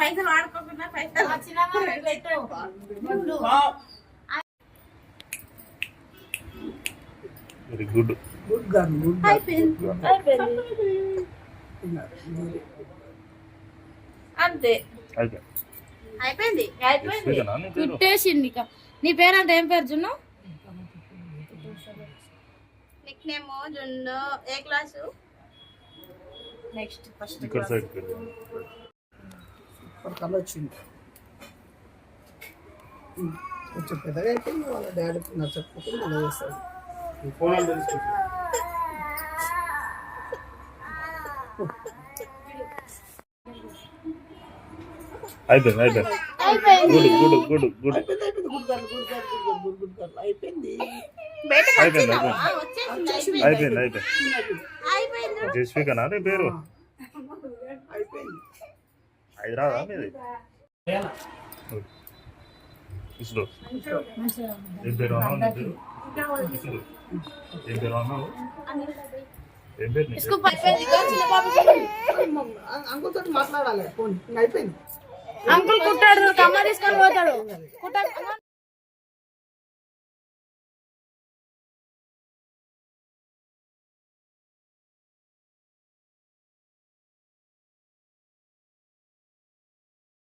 పైసలు వాడుకోకుండా పైసలు. Very good good girl good అంతే. అయిపోయింది. స్వీకనా నీ పేరు? కుట్టేసింది ఇక. నీ పేరు అంటే ఏం పేరు జున్ను? నిక్ నేమ్ జున్ను ఏ క్లాసు? నెక్స్ట్ ఫస్ట్ ఇక్కడ సైడ్ పేరు ఇప్పుడు కళ వచ్చింది. కొంచెం పెద్దగా అయిపోయింది వాళ్ళ డాడీకి నచ్చకపోతే మళ్ళీ చేస్తాడు అయిపోయింది అయిపోయింది. Good good good good. అయిపోయింది అయిపోయింది అయిపోయింది? అయిపోయింది వచ్చేసింది అయిపోయింది అయిపోయింది అయిపోయింది జస్వికనా నీ పేరు అయిపోయింది హైదరాబాద్ మీది ఏం పేరు అన్నావు నీ పేరు ఇస్రో. ఏం పేరు అన్నావు ఏం పేరు? అంకుల్తో మాట్లాడాలి ఫోన్ ఇంకా అయిపోయింది అంకుల్ కుట్టాడు కమ్మ తీసుకొని పోతాడు కుట్ట